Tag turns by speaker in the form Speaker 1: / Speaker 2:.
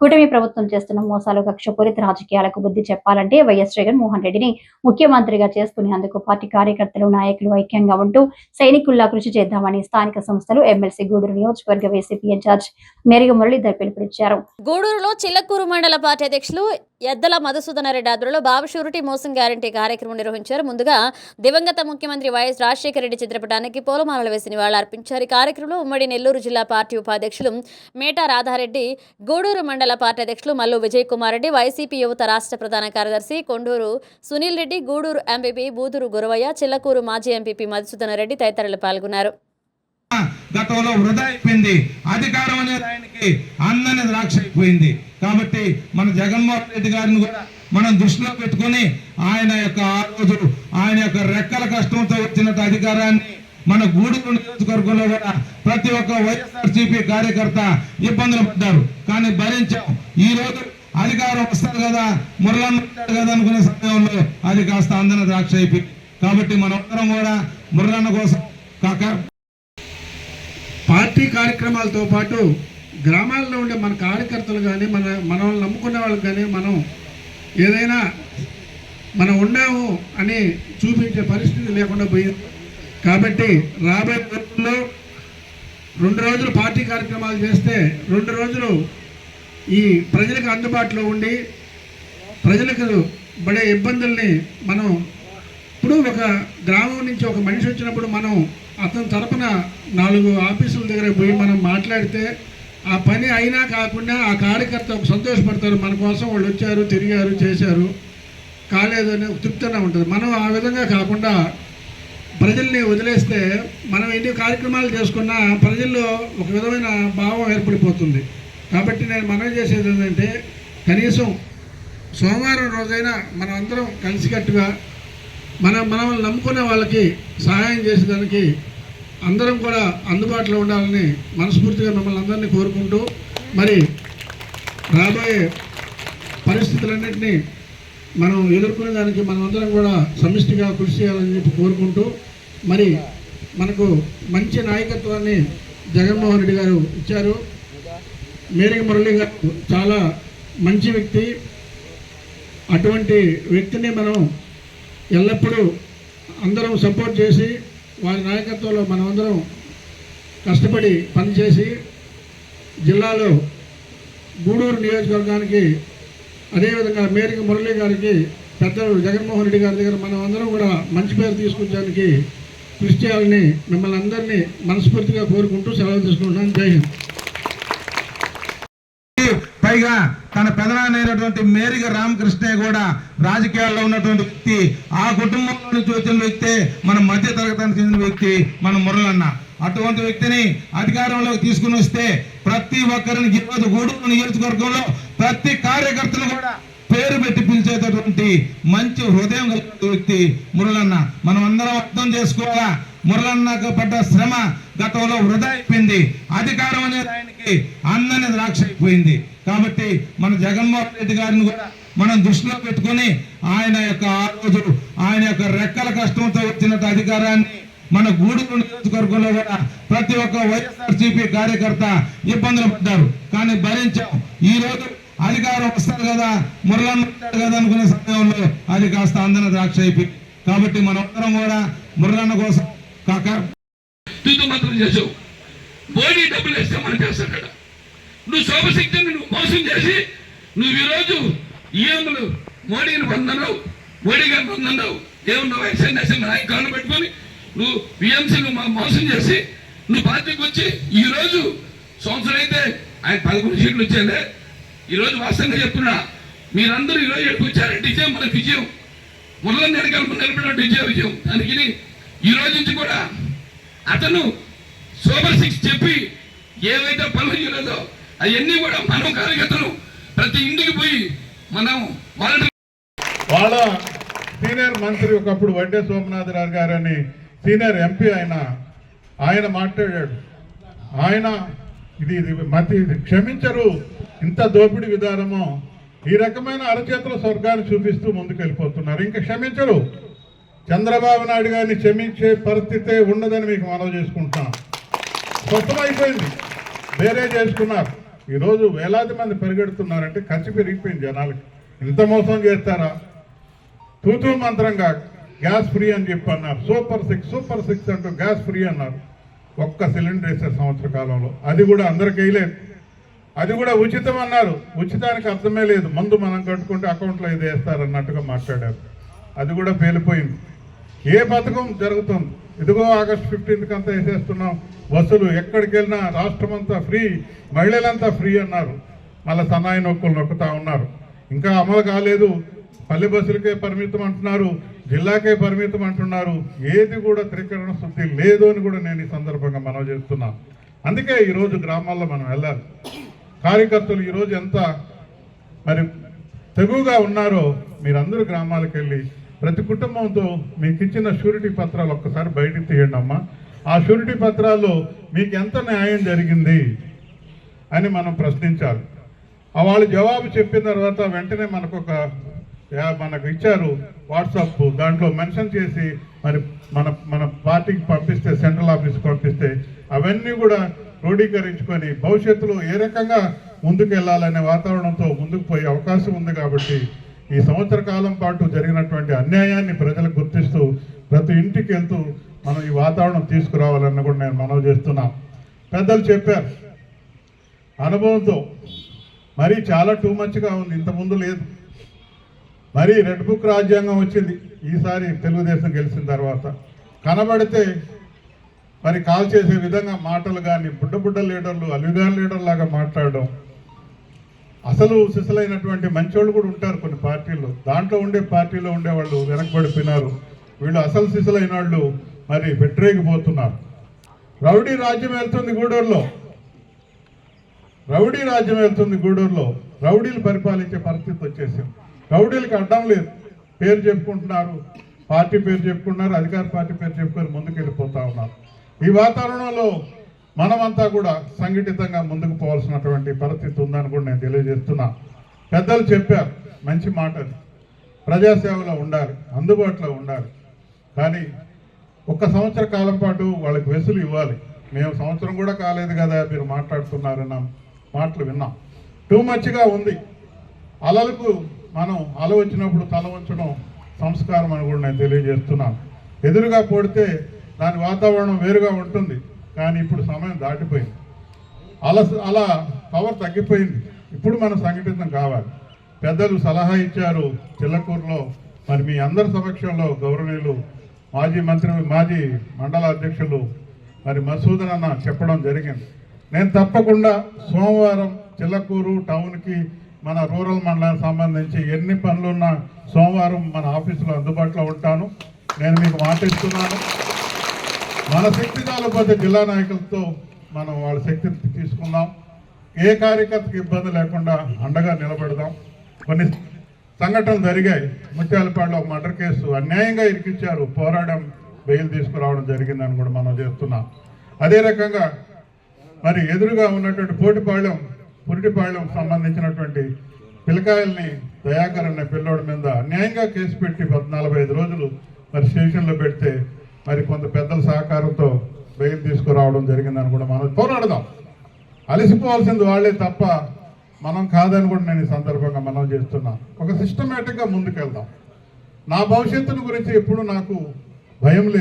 Speaker 1: కూటమి ప్రభుత్వం చేస్తున్న మోసాలు కక్షపూరిత రాజకీయాలకు బుద్ధి చెప్పాలంటే వైఎస్ జగన్మోహన్ రెడ్డిని ముఖ్యమంత్రిగా చేసుకునేందుకు పార్టీ కార్యకర్తలు నాయకులు ఐక్యంగా ఉంటూ సైనికుల్లా కృషి చేద్దామని స్థానిక సంస్థలు ఎమ్మెల్సీ గూడూరు నియోజకవర్గ వైసీపీ ఇన్ఛార్జ్ మెరుగు మురళీధర్ పిలుపునిచ్చారు.
Speaker 2: గూడూరులో చిల్లకూరు మండల పార్టీ అధ్యక్షులు ఎద్దల మధుసూదన రెడ్డి ఆధ్వర్యంలో బాబు షూరిటీ మోసం గ్యారంటీ కార్యక్రమం నిర్వహించారు. ముందుగా దివంగత ముఖ్యమంత్రి వైఎస్ రాజశేఖర రెడ్డి చిత్రపటానికి పూలమాలలు వేసి నివాళులర్పించారు ఈ కార్యక్రమంలో ఉమ్మడి నెల్లూరు జిల్లా పార్టీ ఉపాధ్యక్షులు మేటా రాధారెడ్డి గూడూరు మండల పార్టీ అధ్యక్షులు మల్లు విజయ్ కుమార్ రెడ్డి వైసీపీ యువత రాష్ట్ర ప్రధాన కార్యదర్శి కొండూరు సునీల్ రెడ్డి గూడూరు ఎంపీపీ బూదూరు గురవయ్య చిల్లకూరు మాజీ ఎంపీపీ మధుసూదన రెడ్డి తదితరులు పాల్గొన్నారు.
Speaker 3: గతంలో వృధా అయిపోయింది. అధికారం అనేది ఆయనకి అందని ద్రాక్ష అయిపోయింది. కాబట్టి మన జగన్మోహన్ రెడ్డి గారిని కూడా మనం దృష్టిలో పెట్టుకొని ఆయన యొక్క ఆ రోజు ఆయన యొక్క రెక్కల కష్టంతో వచ్చినట్టు అధికారాన్ని మన గూడూరు నియోజకవర్గంలో కూడా ప్రతి ఒక్క వైఎస్ఆర్సీపీ కార్యకర్త ఇబ్బందులు పడ్డారు. కానీ భరించాం. ఈ రోజు అధికారం వస్తారు కదా మురళన్న ఉంటాడు కదా అనుకునే సమయంలో అది కాస్త అందన ద్రాక్ష అయిపోయింది. కాబట్టి మనమందరం కూడా మురళన్న కోసం కాక
Speaker 4: పార్టీ కార్యక్రమాలతో పాటు గ్రామాల్లో ఉండే మన కార్యకర్తలు కానీ మన మనల్ని నమ్ముకున్న వాళ్ళకి కానీ మనం ఏదైనా మనం ఉన్నాము అని చూపించే పరిస్థితి లేకుండా పోయింది. కాబట్టి రాబోయే రోజుల్లో రెండు రోజులు పార్టీ కార్యక్రమాలు చేస్తే రెండు రోజులు ఈ ప్రజలకు అందుబాటులో ఉండి ప్రజలకు పడే ఇబ్బందుల్ని మనం ఇప్పుడు ఒక గ్రామం నుంచి ఒక మనిషి వచ్చినప్పుడు మనం అతని తరపున నాలుగు ఆఫీసుల దగ్గర పోయి మనం మాట్లాడితే ఆ పని అయినా కాకుండా ఆ కార్యకర్త ఒక సంతోషపడతారు. మన కోసం వాళ్ళు వచ్చారు తిరిగారు చేశారు. కాలేదు అనే తృప్తిగా ఉంటుంది. మనం ఆ విధంగా కాకుండా ప్రజల్ని వదిలేస్తే మనం ఎన్ని కార్యక్రమాలు చేసుకున్నా ప్రజల్లో ఒక విధమైన భావం ఏర్పడిపోతుంది. కాబట్టి నేను మనం చేసేది ఏంటంటే కనీసం సోమవారం రోజైనా మనం అందరం కలిసికట్టుగా మన మనల్ని నమ్ముకునే వాళ్ళకి సహాయం చేసేదానికి అందరం కూడా అందుబాటులో ఉండాలని మనస్ఫూర్తిగా మిమ్మల్ని అందరినీ కోరుకుంటూ మరి రాబోయే పరిస్థితులన్నింటినీ మనం ఎదుర్కొనే దానికి మనమందరం కూడా సమిష్టిగా కృషి చేయాలని చెప్పి కోరుకుంటూ మరి మనకు మంచి నాయకత్వాన్ని జగన్మోహన్ రెడ్డి గారు ఇచ్చారు. మేరీ మురళి గారు చాలా మంచి వ్యక్తి. అటువంటి వ్యక్తిని మనం ఎల్లప్పుడూ అందరం సపోర్ట్ చేసి వారి నాయకత్వంలో మనమందరం కష్టపడి పనిచేసి జిల్లాలో గూడూరు నియోజకవర్గానికి అదేవిధంగా మేరికి మురళి గారికి పెద్దలు జగన్మోహన్ రెడ్డి గారి దగ్గర మనం అందరం కూడా మంచి పేరు తీసుకొచ్చడానికి కృషి చేయాలని మిమ్మల్ని అందరినీ మనస్ఫూర్తిగా కోరుకుంటూ సెలవు తీసుకుంటున్నాను. జై హింద్.
Speaker 3: పైగా తన పెదనాన్నైనటువంటి మేరిగ రామకృష్ణయ్య కూడా రాజకీయాల్లో ఉన్నటువంటి వ్యక్తి ఆ కుటుంబంలో నుంచి వచ్చిన వ్యక్తే మన మధ్య తరగతానికి చెందిన వ్యక్తి మన మురళన్న. అటువంటి వ్యక్తిని అధికారంలోకి తీసుకుని వస్తే ప్రతి ఒక్కరిని ఈరోజు గూడూరు నియోజకవర్గంలో ప్రతి కార్యకర్తను కూడా పేరు పెట్టి పిలిచేటటువంటి మంచి హృదయం కలిగిన వ్యక్తి మురళన్న. మనం అందరం అర్థం చేసుకోవాలా? మురళన్నకు పడ్డ శ్రమ గతంలో వృధా అయిపోయింది. అధికారం అనేది ఆయనకి అందనే ద్రాక్ష అయిపోయింది. కాబట్టి మన జగన్మోహన్ రెడ్డి గారిని కూడా మనం దృష్టిలో పెట్టుకొని ఆయన యొక్క ఆ రోజు ఆయన యొక్క రెక్కల కష్టంతో వచ్చినట్టు అధికారాన్ని మన గూడూరు నియోజకవర్గంలో కూడా ప్రతి ఒక్క వైఎస్ఆర్సీపీ కార్యకర్త ఇబ్బందులు పడ్డారు. కానీ భరించాం. ఈ రోజు అధికారం వస్తారు కదా మురళన్న ఉంటాడు కదా అనుకునే సమయంలో అది కాస్త అందన ద్రాక్ష అయిపోయింది. కాబట్టి మనందరం కూడా మురళన్న కోసం కాక
Speaker 5: తుది మంత్రం చేసావు మోడీ డబ్బులు వేస్తే మనం చేస్తాం అక్కడ నువ్వు శోభశక్తిని నువ్వు మోసం చేసి నువ్వు ఈరోజు ఈఎంలు మోడీని పొందన్నావు మోడీ గారిని పొందన్నావు. ఏమన్నావు ఎస్ఎన్ఎస్ఎన్ నాయకులను పెట్టుకొని నువ్వు విఎంసీలు మోసం చేసి నువ్వు పార్టీకి వచ్చి ఈరోజు సంవత్సరం అయితే ఆయన పదకొండు సీట్లు వచ్చాలే ఈరోజు వాస్తవంగా చెప్తున్నా మీరందరూ ఈరోజు ఎక్కడికి వచ్చారంటే విజయం మనకు విజయం. మురళని వెనకాల నిలబడినట్టు విజయ విజయం. దానికి ఈ రోజు నుంచి కూడా అతను సూపర్ సిక్స్ చెప్పి ఏవైతే పనులు చేయలేదో అవన్నీ కూడా మనం కార్యకర్తలు ప్రతి ఇంటికి పోయి మనం వాళ్ళ
Speaker 6: వాళ్ళ సీనియర్ మంత్రి ఒకప్పుడు వడ్డే సోమనాథరావు గారని సీనియర్ ఎంపీ ఆయన ఆయన మాట్లాడాడు. ఆయన ఇది ఇది మతి ఇది క్షమించరు. ఇంత దోపిడీ విధానము ఈ రకమైన అరచేతుల స్వర్గాన్ని చూపిస్తూ ముందుకు వెళ్ళిపోతున్నారు ఇంకా క్షమించరు. చంద్రబాబు నాయుడు గారిని క్షమించే పరిస్థితే ఉండదని మీకు మనవి చేసుకుంటున్నాం అయిపోయింది వేరే చేసుకున్నారు. ఈరోజు వేలాది మంది పరిగెడుతున్నారంటే ఖర్చు పెరిగిపోయింది జనాలకి. ఇంత మోసం చేస్తారా? తూతూ మంత్రంగా గ్యాస్ ఫ్రీ అని చెప్పి అన్నారు. సూపర్ సిక్స్ సూపర్ సిక్స్ అంటూ గ్యాస్ ఫ్రీ అన్నారు. ఒక్క సిలిండర్ వేసారు సంవత్సర కాలంలో. అది కూడా అందరికి వేయలేదు. అది కూడా ఉచితం అన్నారు. ఉచితానికి అర్థమే లేదు. ముందు మనం కట్టుకుంటే అకౌంట్లో ఇది వేస్తారు అన్నట్టుగా మాట్లాడారు. అది కూడా పేలిపోయింది. ఏ పథకం జరుగుతుంది? ఇదిగో ఆగస్ట్ ఫిఫ్టీన్త్ అంతా వేసేస్తున్నాం. బస్సులు ఎక్కడికి వెళ్ళినా రాష్ట్రం అంతా ఫ్రీ మహిళలంతా ఫ్రీ అన్నారు. మళ్ళీ సన్నాయి నొక్కులు నొక్కుతా ఉన్నారు. ఇంకా అమలు కాలేదు. పల్లె బస్సులకే పరిమితం అంటున్నారు. జిల్లాకే పరిమితం అంటున్నారు. ఏది కూడా త్రికరణ శుద్ధి లేదు అని కూడా నేను ఈ సందర్భంగా మనవి చేస్తున్నాను అందుకే ఈరోజు గ్రామాల్లో మనం వెళ్ళాలి. కార్యకర్తలు ఈరోజు ఎంత మరి తెగువగా ఉన్నారో మీరందరూ గ్రామాలకు వెళ్ళి ప్రతి కుటుంబంతో మీకు ఇచ్చిన షూరిటీ పత్రాలు ఒక్కసారి బయటికి తీయండి అమ్మా. ఆ షూరిటీ పత్రాల్లో మీకు ఎంత న్యాయం జరిగింది అని మనం ప్రశ్నించాలి. వాళ్ళు జవాబు చెప్పిన తర్వాత వెంటనే మనకు ఒక మనకు ఇచ్చారు వాట్సాప్ దాంట్లో మెన్షన్ చేసి మరి మన మన పార్టీకి పంపిస్తే సెంట్రల్ ఆఫీస్కి పంపిస్తే అవన్నీ కూడా క్రోడీకరించుకొని భవిష్యత్తులో ఏ రకంగా ముందుకు వెళ్ళాలనే వాతావరణంతో ముందుకు పోయే అవకాశం ఉంది కాబట్టి ఈ సంవత్సర కాలం పాటు జరిగినటువంటి అన్యాయాన్ని ప్రజలకు గుర్తిస్తూ ప్రతి ఇంటికి వెళ్తూ మనం ఈ వాతావరణం తీసుకురావాలని కూడా నేను మనవి చేస్తున్నాను పెద్దలు చెప్పారు. అనుభవంతో. మరీ చాలా టూ మచ్గా ఉంది. ఇంతకుముందు లేదు. మరి రెడ్ బుక్ రాజ్యాంగం వచ్చింది. ఈసారి తెలుగుదేశం గెలిచిన తర్వాత కనబడితే మరి కాల్ చేసే విధంగా మాటలు కానీ బుడ్డ బుడ్డ లీడర్లు అలిగాన్ లీడర్ లాగా మాట్లాడడం. అసలు సిసలైనటువంటి మంచోళ్ళు కూడా ఉంటారు కొన్ని పార్టీలు దాంట్లో ఉండే పార్టీలో ఉండే వాళ్ళు వెనకబడిపోయినారు. వీళ్ళు అసలు సిసలైన వాళ్ళు మరి పెట్టరేగిపోతున్నారు రౌడీ రాజ్యం వెళ్తుంది గూడూరులో. రౌడీ రాజ్యం వెళ్తుంది గూడూరులో. రౌడీలు పరిపాలించే పరిస్థితి వచ్చేసింది. రౌడీలకు అడ్డం లేదు. పేరు చెప్పుకుంటున్నారు. పార్టీ పేరు చెప్పుకుంటున్నారు అధికార పార్టీ పేరు చెప్పుకొని ముందుకు వెళ్ళిపోతా ఉన్నారు. ఈ వాతావరణంలో మనమంతా కూడా సంఘటితంగా ముందుకు పోవాల్సినటువంటి పరిస్థితి ఉందని కూడా నేను తెలియజేస్తున్నా. పెద్దలు చెప్పారు. మంచి మాట ప్రజాసేవలో ఉండాలి. అందుబాటులో ఉండాలి. కానీ ఒక్క సంవత్సర కాలం పాటు వాళ్ళకి వెసులు ఇవ్వాలి. మేము సంవత్సరం కూడా కాలేదు కదా మీరు మాట్లాడుతున్నారన్న మాటలు విన్నాం. టూ మచ్గా ఉంది. అలలకు మనం అల వచ్చినప్పుడు తల వంచడం సంస్కారం అని కూడా నేను తెలియజేస్తున్నాను ఎదురుగా పోడితే దాని వాతావరణం వేరుగా ఉంటుంది కానీ ఇప్పుడు సమయం దాటిపోయింది. అలా అలా పవర్ తగ్గిపోయింది. ఇప్పుడు మనం సంఘటితం కావాలి. పెద్దలు సలహా ఇచ్చారు చిల్లకూరులో. మరి మీ అందరి సమక్షంలో గౌరవనీయులు మాజీ మంత్రి మాజీ మండల అధ్యక్షులు మరి మసూదన్ అన్న చెప్పడం జరిగింది. నేను తప్పకుండా సోమవారం చిల్లకూరు టౌన్కి మన రూరల్ మండలానికి సంబంధించి ఎన్ని పనులున్నా సోమవారం మన ఆఫీసులో అందుబాటులో ఉంటాను. నేను మీకు మాట ఇస్తున్నాను. మన శక్తి కాలపోతే జిల్లా నాయకులతో మనం వాళ్ళ శక్తిని తీసుకుందాం. ఏ కార్యకర్తకి ఇబ్బంది లేకుండా అండగా నిలబెడదాం. కొన్ని సంఘటనలు జరిగాయి. ముత్యాలపాడులో ఒక మర్డర్ కేసు అన్యాయంగా ఇరికిచ్చారు. పోరాటం బెయిల్ తీసుకురావడం జరిగిందని కూడా మనం చేస్తున్నాం. అదే రకంగా మరి ఎదురుగా ఉన్నటువంటి పోటీపాళ్యం పురిటిపాళెం సంబంధించినటువంటి పిల్లకాయల్ని దయాకర్ అనే పిల్లోడి మీద అన్యాయంగా కేసు పెట్టి పద్నాలుగు ఐదు రోజులు మరి స్టేషన్లో పెడితే మరి కొంత పెద్దల సహకారంతో బెయిల్ తీసుకురావడం జరిగిందని కూడా మనం పోరాడదాం అలసిపోవాల్సింది వాళ్ళే తప్ప మనం కాదని కూడా నేను ఈ సందర్భంగా మనం చేస్తున్నా. ఒక సిస్టమేటిక్గా ముందుకెళ్దాం. నా భవిష్యత్తును గురించి ఎప్పుడు నాకు భయం లేదు.